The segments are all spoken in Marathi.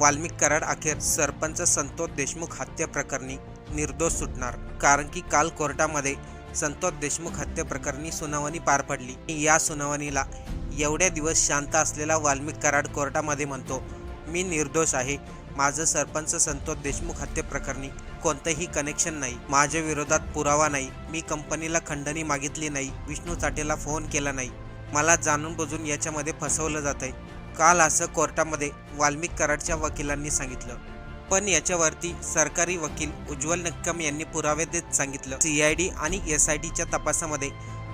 वाल्मिक कराड अखेर सरपंच संतोष देशमुख हत्या प्रकरणी निर्दोष सुटणार. कारण की काल कोर्टामध्ये संतोष देशमुख हत्या प्रकरणी सुनावणी पार पडली. या सुनावणीला एवढ्या दिवस शांत असलेला वाल्मिक कराड कोर्टामध्ये म्हणतो मी निर्दोष आहे. माझं सरपंच संतोष देशमुख हत्या प्रकरणी कोणतंही कनेक्शन नाही. माझ्या विरोधात पुरावा नाही. मी कंपनीला खंडणी मागितली नाही. विष्णू चाटेला फोन केला नाही. मला जाणून बुजून याच्यामध्ये फसवलं जात आहे काल असं कोर्टामध्ये वाल्मिक कराडच्या वकिलांनी सांगितलं. पण याच्यावरती सरकारी वकील उज्ज्वल नक्कम यांनी पुरावे देत सांगितलं. सीआयडी आणि एस आय टीच्या तपासामध्ये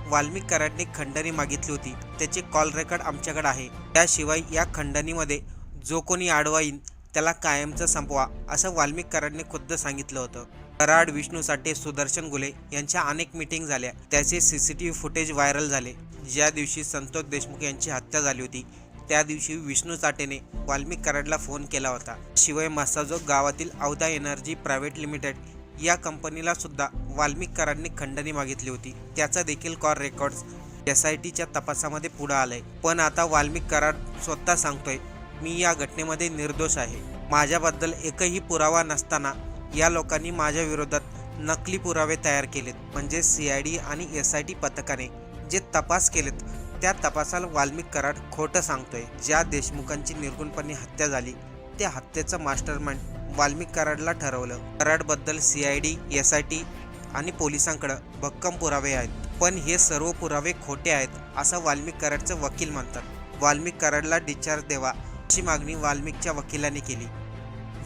वाल्मिक कराडने खंडणी मागितली होती. त्याचे कॉल रेकॉर्ड आमच्याकडे आहे. त्याशिवाय या खंडणीमध्ये जो कोणी आडवा येईन त्याला कायमचं संपवा असं वाल्मिक कराडने खुद्द सांगितलं होतं. कराड विष्णू साठे सुदर्शन गुले यांच्या अनेक मिटिंग झाल्या. त्याचे C C T V footage viral झाले. ज्या दिवशी संतोष देशमुख यांची हत्या झाली होती त्या दिवशी विष्णू चाटेने वाल्मिक कराडला फोन केला होता. शिवाय मसाजो गावातील अवधा एनर्जी प्रायव्हेट लिमिटेड या कंपनीला सुद्धा वाल्मिक कराडने खंडणी मागितली होती. त्याचा देखील कॉल रेकॉर्ड्स एस आय टीच्या तपासामध्ये पुढे आलंय. पण आता वाल्मिक कराड स्वतः सांगतोय मी या घटनेमध्ये निर्दोष आहे. माझ्याबद्दल एकही पुरावा नसताना या लोकांनी माझ्या विरोधात नकली पुरावे तयार केलेत. म्हणजे सी आय डी आणि एस आय टी पथकाने जे तपास केलेत त्या तपासाला वाल्मिक कराड खोटं सांगतोय. ज्या देशमुखांची निर्गुणपणे हत्या झाली त्या हत्येचं मास्टरमाइंड वाल्मिक कराडला ठरवलं. कराडबद्दल C I D S I T आणि पोलिसांकडं भक्कम पुरावे आहेत. पण हे सर्व पुरावे खोटे आहेत असं वाल्मिक कराडचं वकील म्हणतात. वाल्मिक कराडला डिस्चार्ज द्यावा अशी मागणी वाल्मिकच्या वकिलांनी केली.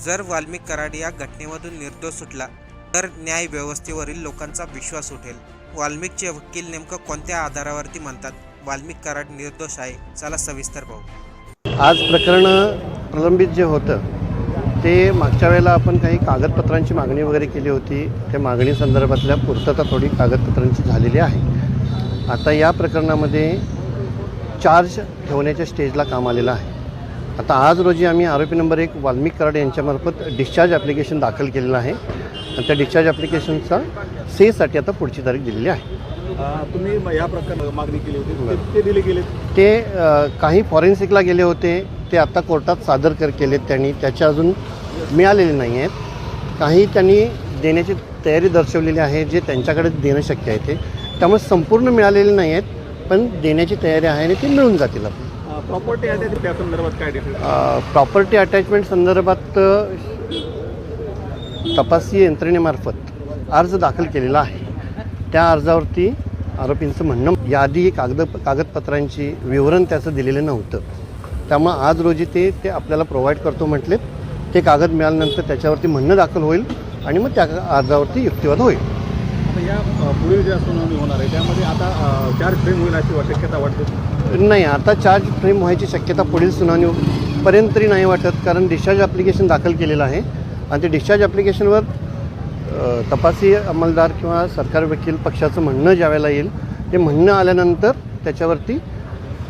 जर वाल्मिक कराड या घटनेमधून निर्दोष सुटला तर न्याय व्यवस्थेवरील लोकांचा विश्वास उठेल. वाल्मिकचे वकील नेमकं कोणत्या आधारावरती म्हणतात? वाल्मिक कराड निर्दोष आहे. चला सविस्तर पाहू. आज प्रकरण प्रलंबित जे होतं ते मागच्या वेळेला आपण काही कागदपत्रांची मागणी वगैरे केली होती. त्या मागणी संदर्भातल्या पूर्तता थोडी कागदपत्रांची झालेली आहे. आता या प्रकरणामध्ये चार्ज ठेवण्याच्या स्टेजला काम आलेलं आहे. आता आज रोजी आम्ही आरोपी नंबर एक वाल्मिक कराड यांच्यामार्फत डिस्चार्ज ॲप्लिकेशन दाखल केलेलं आहे. आणि त्या डिस्चार्ज ॲप्लिकेशनचा सेसाठी आता पुढची तारीख दिलेली आहे. तुम्ही या प्रकार मागणी केली होती. ते- दिले गेले ते काही फॉरेन्सिकला गेले होते ते आता कोर्टात सादर कर केलेत त्यांनी. त्याचे अजून मिळालेले नाही आहेत. काही त्यांनी देण्याची तयारी दर्शवलेली आहे जे त्यांच्याकडे देणं शक्य आहे ते. त्यामुळे संपूर्ण मिळालेले नाही आहेत पण देण्याची तयारी आहे आणि ते मिळून जातील आपल्याला प्रॉपर्टी आहे त्या- संदर्भात काय प्रॉपर्टी अटॅचमेंट संदर्भात तपासी यंत्रणेमार्फत अर्ज दाखल केलेला आहे. त्या अर्जावरती आरोपींचं म्हणणं यादी कागद कागदपत्रांची विवरण त्याचं दिलेलं नव्हतं. त्यामुळं आज रोजी ते ते आपल्याला प्रोव्हाइड करतो म्हटलेत. ते कागद मिळाल्यानंतर त्याच्यावरती म्हणणं दाखल होईल आणि मग त्या अर्जावरती युक्तिवाद होईल. आता या पुढील ज्या सुनावणी होणार आहे त्यामध्ये आता चार्ज फ्रेम होईल अशी शक्यता वाटते? नाही आता चार्ज फ्रेम व्हायची शक्यता पुढील सुनावणीपर्यंत तरी नाही वाटत कारण डिस्चार्ज ॲप्लिकेशन दाखल केलेलं आहे. आणि ते डिस्चार्ज ॲप्लिकेशनवर तपासी अंमलदार किंवा सरकार वकील पक्षाचं म्हणणं ज्यावेळेला येईल ते म्हणणं आल्यानंतर त्याच्यावरती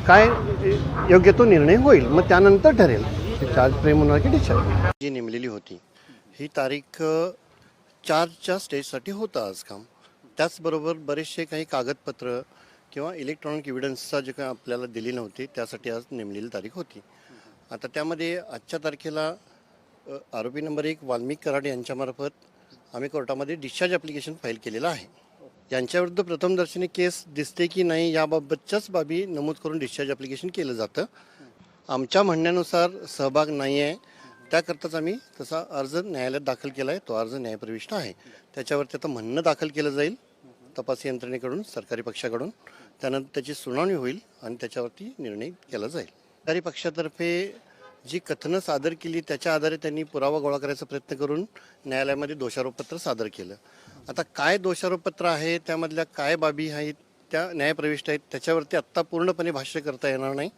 काय योग्य तो निर्णय होईल मग त्यानंतर ठरेल. चार्ज फ्रेम होणार की डिस्चार्ज जी नेमलेली होती ही तारीख चार्जच्या स्टेजसाठी होतं आज काम. त्याचबरोबर बरेचसे काही कागदपत्र किंवा इलेक्ट्रॉनिक एव्हिडन्सचा जे काही आपल्याला दिली नव्हती त्यासाठी आज नेमलेली तारीख होती. आता त्यामध्ये आजच्या तारखेला आरोपी नंबर एक वाल्मिक कराड यांच्यामार्फत आम्ही कोर्टामध्ये डिस्चार्ज ॲप्लिकेशन फाईल केलेलं आहे. यांच्याविरुद्ध प्रथमदर्शनी केस दिसते की नाही याबाबतच्याच बाबी नमूद करून डिस्चार्ज ॲप्लिकेशन केलं जातं. आमच्या म्हणण्यानुसार सहभाग नाही आहे. त्याकरताच आम्ही तसा अर्ज न्यायालयात दाखल केला आहे तो अर्ज न्यायप्रविष्ट आहे. त्याच्यावरती आता म्हणणं दाखल केलं जाईल. तपास यंत्रणेकडून सरकारी पक्षाकडून. त्यानंतर त्याची सुनावणी होईल आणि त्याच्यावरती निर्णय केला जाईल. सरकारी पक्षातर्फे जी कथनं सादर केली त्याच्या आधारे त्यांनी पुरावा गोळा करायचा प्रयत्न करून न्यायालयामध्ये दोषारोपपत्र सादर केलं. आता काय दोषारोपपत्र आहे त्यामधल्या काय बाबी आहेत त्या न्यायप्रविष्ट आहेत त्याच्यावरती आत्ता पूर्णपणे भाष्य करता येणार नाही.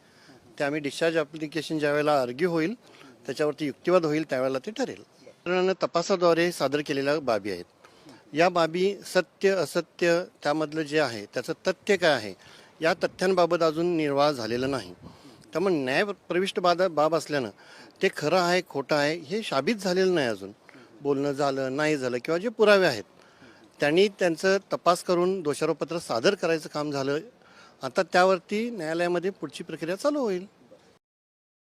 ते आम्ही डिस्चार्ज ॲप्लिकेशन ज्या वेळेला अर्ग्यू होईल त्याच्यावरती युक्तिवाद होईल त्यावेळेला ते ठरेल. प्रकरणानं तपासाद्वारे सादर केलेल्या बाबी आहेत. या बाबी सत्य असत्य त्यामधलं जे आहे त्याचं तथ्य काय आहे या तथ्यांबाबत अजून निर्वाह झालेला नाही. त्यामुळे न्याय प्रविष्ट बाद बाब असल्यानं ते खरं आहे खोटं आहे हे शाबित झालेलं नाही अजून. बोलणं झालं नाही झालं किंवा जे पुरावे आहेत त्यांनी त्यांचं तपास करून दोषारोपपत्र सादर करायचं काम झालं. आता त्यावरती न्यायालयामध्ये पुढची प्रक्रिया चालू होईल.